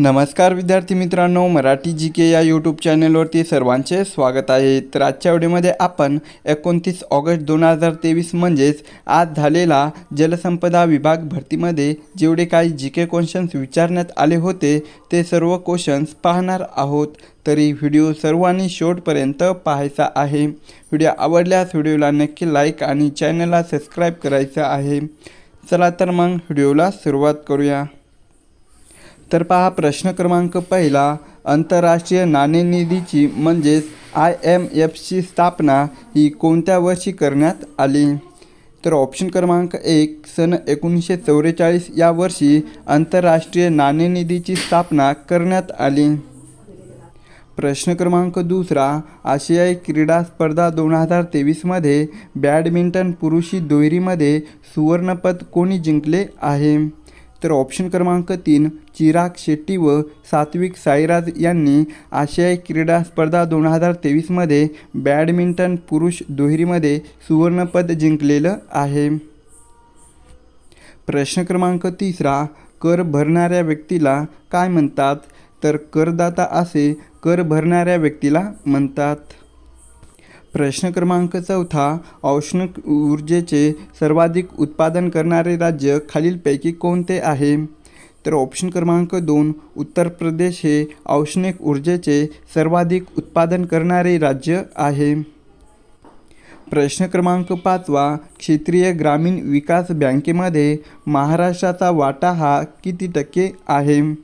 नमस्कार विद्यार्थी मित्रांनो मराठी जी के या यूट्यूब चॅनलवरती सर्वांचे स्वागत आहे. तर आजच्या व्हिडिओमध्ये आपण एकोणतीस ऑगस्ट दोन हजार तेवीस म्हणजेच आज झालेला जलसंपदा विभाग भरतीमध्ये जेवढे काही जी के क्वेश्चन्स विचारण्यात आले होते ते सर्व क्वेश्चन्स पाहणार आहोत. तरी व्हिडिओ सर्वांनी शेवटपर्यंत पाहायचा आहे. व्हिडिओ आवडल्यास व्हिडिओला नक्की लाईक आणि चॅनलला सबस्क्राईब करायचं आहे. चला तर मग व्हिडिओला सुरुवात करूया. तर पहा. प्रश्न क्रमांक पहिला आंतरराष्ट्रीय नाणेनिधीची म्हणजेच आय एम एफची स्थापना ही कोणत्या वर्षी करण्यात आली? तर ऑप्शन क्रमांक एक सन एकोणीसशे चौवेचाळीस या वर्षी आंतरराष्ट्रीय नाणेनिधीची स्थापना करण्यात आली. प्रश्न क्रमांक दुसरा आशियाई क्रीडा स्पर्धा दोन हजार तेवीसमध्ये बॅडमिंटन पुरुषी दुहेरीमध्ये सुवर्णपद कोणी जिंकले आहे? तर ऑप्शन क्रमांक तीन चिराग शेट्टी व सात्विक साईराज यांनी आशियाई क्रीडा स्पर्धा दोन हजार तेवीसमध्ये बॅडमिंटन पुरुष दुहेरीमध्ये सुवर्णपद जिंकलेलं आहे. प्रश्न क्रमांक तिसरा कर भरणाऱ्या व्यक्तीला काय म्हणतात? तर करदाता असे कर भरणाऱ्या व्यक्तीला म्हणतात. प्रश्न क्रमांक चौथा औष्णिक ऊर्जेचे सर्वाधिक उत्पादन करणारे राज्य खालीलपैकी कोणते आहे? तर ऑप्शन क्रमांक दोन उत्तर प्रदेश हे औष्णिक ऊर्जेचे सर्वाधिक उत्पादन करणारे राज्य आहे. प्रश्न क्रमांक पाचवा क्षेत्रीय ग्रामीण विकास बँकेमध्ये महाराष्ट्राचा वाटा हा किती टक्के आहे?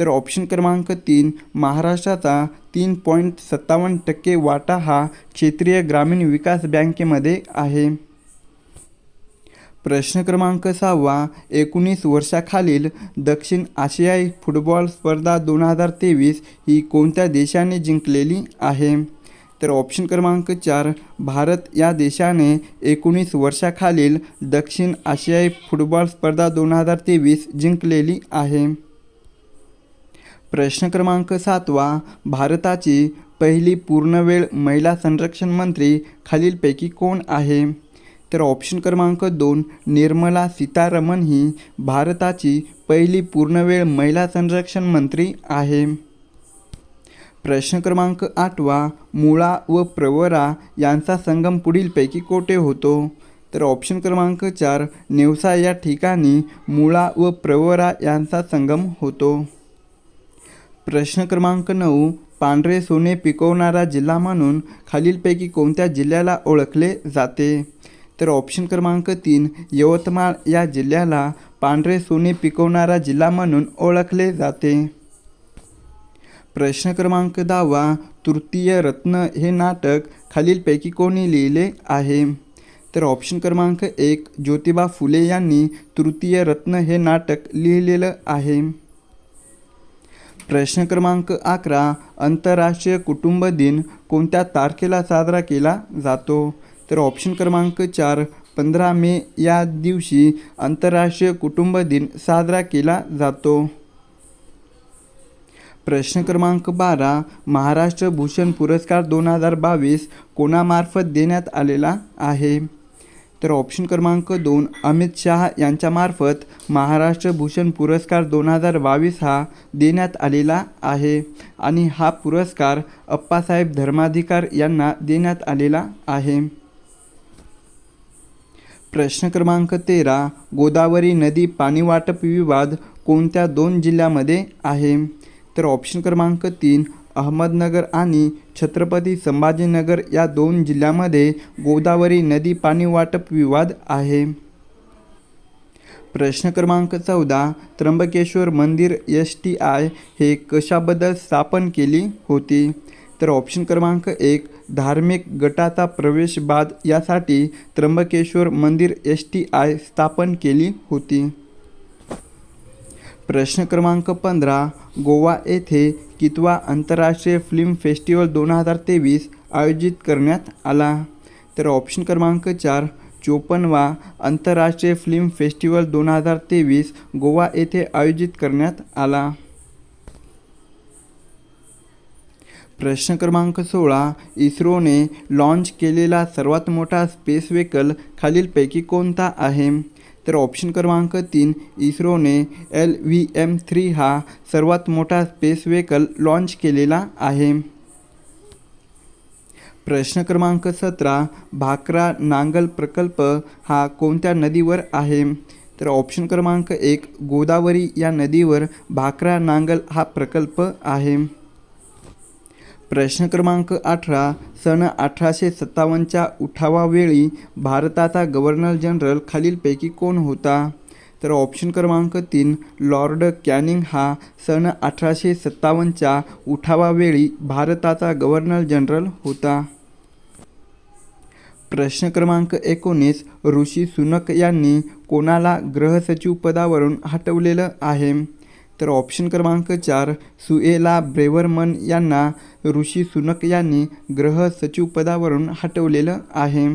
तर ऑप्शन क्रमांक तीन महाराष्ट्राचा तीन पॉईंट सत्तावन्न टक्के वाटा हा क्षेत्रीय ग्रामीण विकास बँकेमध्ये आहे. प्रश्न क्रमांक सहावा एकोणीस वर्षाखालील दक्षिण आशियाई फुटबॉल स्पर्धा दोन हजार तेवीस ही कोणत्या देशाने जिंकलेली आहे? तर ऑप्शन क्रमांक चार भारत या देशाने एकोणीस वर्षाखालील दक्षिण आशियाई फुटबॉल स्पर्धा दोन हजार तेवीस जिंकलेली आहे. प्रश्न क्रमांक सातवा भारताची पहिली पूर्णवेळ महिला संरक्षण मंत्री खालीलपैकी कोण आहे? तर ऑप्शन क्रमांक दोन निर्मला सीतारमण ही भारताची पहिली पूर्णवेळ महिला संरक्षण मंत्री आहे. प्रश्न क्रमांक आठवा मुळा व प्रवरा यांचा संगम पुढीलपैकी कोठे होतो? तर ऑप्शन क्रमांक चार नेवसा या ठिकाणी मुळा व प्रवरा यांचा संगम होतो. प्रश्न क्रमांक नऊ पांढरे सोने पिकवणारा जिल्हा म्हणून खालीलपैकी कोणत्या जिल्ह्याला ओळखले जाते? तर ऑप्शन क्रमांक तीन यवतमाळ या जिल्ह्याला पांढरे सोने पिकवणारा जिल्हा म्हणून ओळखले जाते. प्रश्न क्रमांक दहावा तृतीय रत्न हे नाटक खालीलपैकी कोणी लिहिले आहे? तर ऑप्शन क्रमांक एक ज्योतिबा फुले यांनी तृतीय रत्न हे नाटक लिहिलेलं आहे. प्रश्न क्रमांक अकरा आंतरराष्ट्रीय कुटुंब दिन कोणत्या तारखेला साजरा केला जातो? तर ऑप्शन क्रमांक चार पंधरा मे या दिवशी आंतरराष्ट्रीय कुटुंब दिन साजरा केला जातो. प्रश्न क्रमांक बारा महाराष्ट्र भूषण पुरस्कार दोन हजार बावीस कोणामार्फत देण्यात आलेला आहे? तर ऑप्शन क्रमांक दोन अमित शहा यांच्यामार्फत महाराष्ट्र भूषण पुरस्कार दोन हजार बावीस हा देण्यात आलेला आहे. आणि हा पुरस्कार अप्पासाहेब धर्माधिकार यांना देण्यात आलेला आहे. प्रश्न क्रमांक तेरा गोदावरी नदी पाणी वाटप विवाद कोणत्या दोन जिल्ह्यामध्ये आहे? तर ऑप्शन क्रमांक तीन अहमदनगर आणि छत्रपती संभाजीनगर या दोन जिल्ह्यामध्ये गोदावरी नदी पाणी वाटप विवाद आहे. प्रश्न क्रमांक चौदा त्र्यंबकेश्वर मंदिर एस टी आय हे कशाबद्दल स्थापन केली होती? तर ऑप्शन क्रमांक एक धार्मिक गटाचा प्रवेश बाद यासाठी त्र्यंबकेश्वर मंदिर एस टी आय स्थापन केली होती. प्रश्न क्रमांक पंधरा गोवा येथे कितवा आंतरराष्ट्रीय फिल्म फेस्टिवल दोन हजार तेवीस आयोजित करण्यात आला. तर ऑप्शन क्रमांक चार चोपन्नवा आंतरराष्ट्रीय फिल्म फेस्टिवल दोन हजार तेवीस गोवा येथे आयोजित करण्यात आला. प्रश्न क्रमांक सोळा इस्रोने लॉन्च केलेला सर्वात मोठा स्पेस वेकल खालीलपैकी कोणता आहे? तर ऑप्शन क्रमांक तीन इस्रोने एल व्ही एम थ्री हा सर्वात मोठा स्पेस व्हेकल लॉन्च केलेला आहे. प्रश्न क्रमांक सतरा भाकरा नांगल प्रकल्प हा कोणत्या नदीवर आहे? तर ऑप्शन क्रमांक एक गोदावरी या नदीवर भाकरा नांगल हा प्रकल्प आहे. प्रश्न क्रमांक अठरा सन अठराशे सत्तावन्नच्या उठावावेळी भारताचा गव्हर्नर जनरल खालीलपैकी कोण होता? तर ऑप्शन क्रमांक तीन लॉर्ड कॅनिंग हा सन अठराशे सत्तावन्नच्या उठावावेळी भारताचा गव्हर्नर जनरल होता. प्रश्न क्रमांक एकोणीस ऋषी सुनक यांनी कोणाला ग्रहसचिव पदावरून हटवलेलं आहे? तर ऑप्शन क्रमांक चार सुएला ब्रेवरमन यांना ऋषी सुनक यांनी ग्रह सचिवपदावरून हटवलेलं आहे.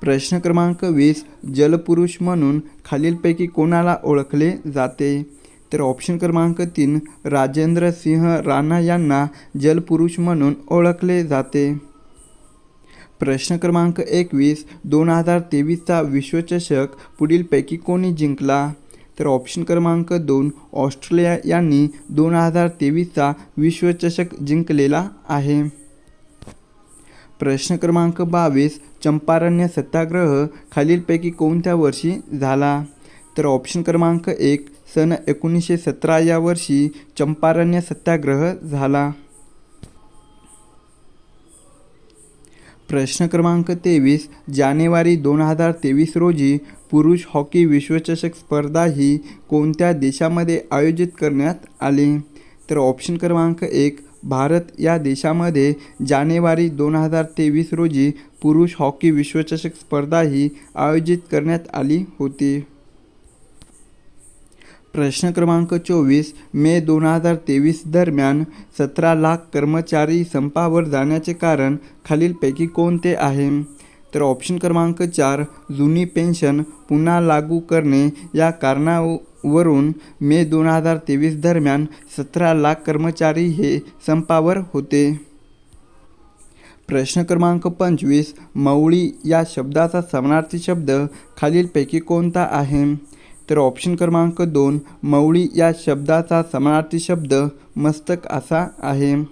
प्रश्न क्रमांक वीस जलपुरुष म्हणून खालीलपैकी कोणाला ओळखले जाते? तर ऑप्शन क्रमांक तीन राजेंद्र सिंह राणा यांना जलपुरुष म्हणून ओळखले जाते. प्रश्न क्रमांक एकवीस दोन हजार तेवीसचा विश्वचषक पुढीलपैकी कोणी जिंकला? तर ऑप्शन क्रमांक दोन ऑस्ट्रेलिया यांनी दोन हजार तेवीसचा विश्वचषक जिंकलेला आहे. प्रश्न क्रमांक बावीस चंपारण्य सत्याग्रह खालीलपैकी कोणत्या वर्षी झाला? तर ऑप्शन क्रमांक एक सन एकोणीसशे सतरा या वर्षी चंपारण्य सत्याग्रह झाला. प्रश्न क्रमांक तेवीस जानेवारी दोन हजार तेवीस रोजी पुरुष हॉकी विश्वचषक स्पर्धा ही कोणत्या देशामध्ये आयोजित करण्यात आली? तर ऑप्शन क्रमांक एक भारत या देशामध्ये जानेवारी दोन हजार तेवीस रोजी पुरुष हॉकी विश्वचषक स्पर्धा ही आयोजित करण्यात आली होती. प्रश्न क्रमांक चोवीस मे दोन हजार तेवीस दरम्यान सतरा लाख कर्मचारी संपावर जाण्याचे कारण खालीलपैकी कोणते आहे? तर ऑप्शन क्रमांक चार जुनी पेन्शन पुन्हा लागू करणे या कारणावरून मे दोन हजार तेवीस दरम्यान सतरा लाख कर्मचारी हे संपावर होते. प्रश्न क्रमांक पंचवीस मवळी या शब्दाचा समानार्थी शब्द खालीलपैकी कोणता आहे? तर ऑप्शन क्रमांक दोन मवळी या शब्दाचा समानार्थी शब्द मस्तक असा आहे.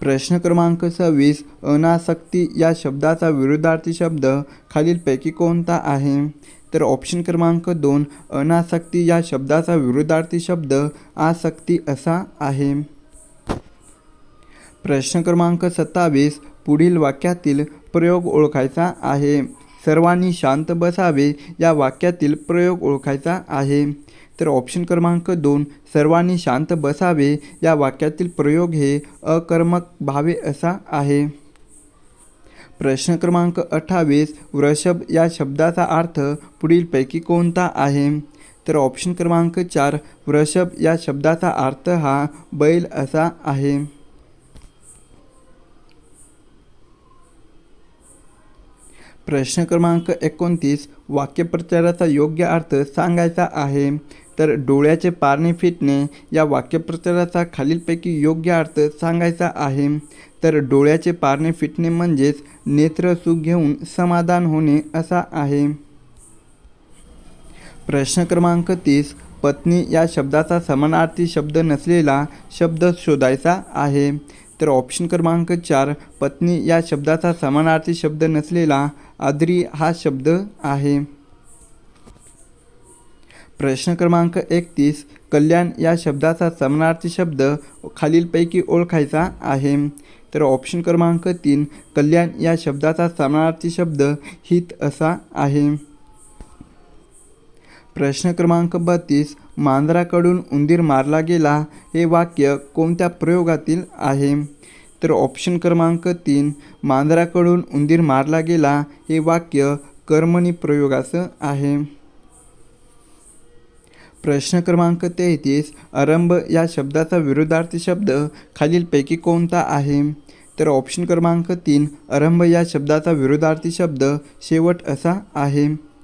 प्रश्न क्रमांक सव्वीस अनासक्ती या शब्दाचा विरुद्धार्थी शब्द खालीलपैकी कोणता आहे? तर ऑप्शन क्रमांक दोन अनासक्ती या शब्दाचा विरुद्धार्थी शब्द आसक्ती असा आहे. प्रश्न क्रमांक सत्तावीस पुढील वाक्यातील प्रयोग ओळखायचा आहे. सर्वांनी शांत बसावे या वाक्यातील प्रयोग ओळखायचा आहे. तर ऑप्शन क्रमांक दोन सर्वांनी शांत बसावे या वाक्यातील प्रयोग हे अकर्मक भावे असा आहे. प्रश्न क्रमांक अठ्ठावीस वृषभ या शब्दाचा अर्थ पुढीलपैकी कोणता आहे? तर ऑप्शन क्रमांक चार वृषभ या शब्दाचा अर्थ हा बैल असा आहे. प्रश्न क्रमांक एकोणतीस वाक्यप्रचाराचा योग्य अर्थ सांगायचा आहे तर डोळ्याचे पारणे फिटणे या वाक्यप्रचाराचा खालीलपैकी योग्य अर्थ सांगायचा आहे. तर डोळ्याचे पारणे फिटणे म्हणजेच नेत्र सुख घेऊन समाधान होणे असा आहे. प्रश्न क्रमांक तीस पत्नी या शब्दाचा समानार्थी शब्द नसलेला शब्द शोधायचा आहे. तर ऑप्शन क्रमांक चार पत्नी या शब्दाचा समानार्थी शब्द नसलेला आदरी हा शब्द आहे. प्रश्न क्रमांक एकतीस कल्याण या शब्दाचा समानार्थी शब्द खालीलपैकी ओळखायचा आहे. तर ऑप्शन क्रमांक तीन कल्याण या शब्दाचा समानार्थी शब्द हित असा आहे. प्रश्न क्रमांक बत्तीस मांजराकडून उंदीर मारला गेला हे वाक्य कोणत्या प्रयोगातील आहे? तर ऑप्शन क्रमांक तीन मांजराकडून उंदीर मारला गेला हे वाक्य कर्मणी प्रयोगाचं आहे. प्रश्न क्रमांक तेहतीस आरंभ या शब्दाचा विरुद्धार्थी शब्द खालीलपैकी कोणता आहे? तर ऑप्शन क्रमांक तीन आरंभ या शब्दाचा विरुद्धार्थी शब्द शेवट असा आहे.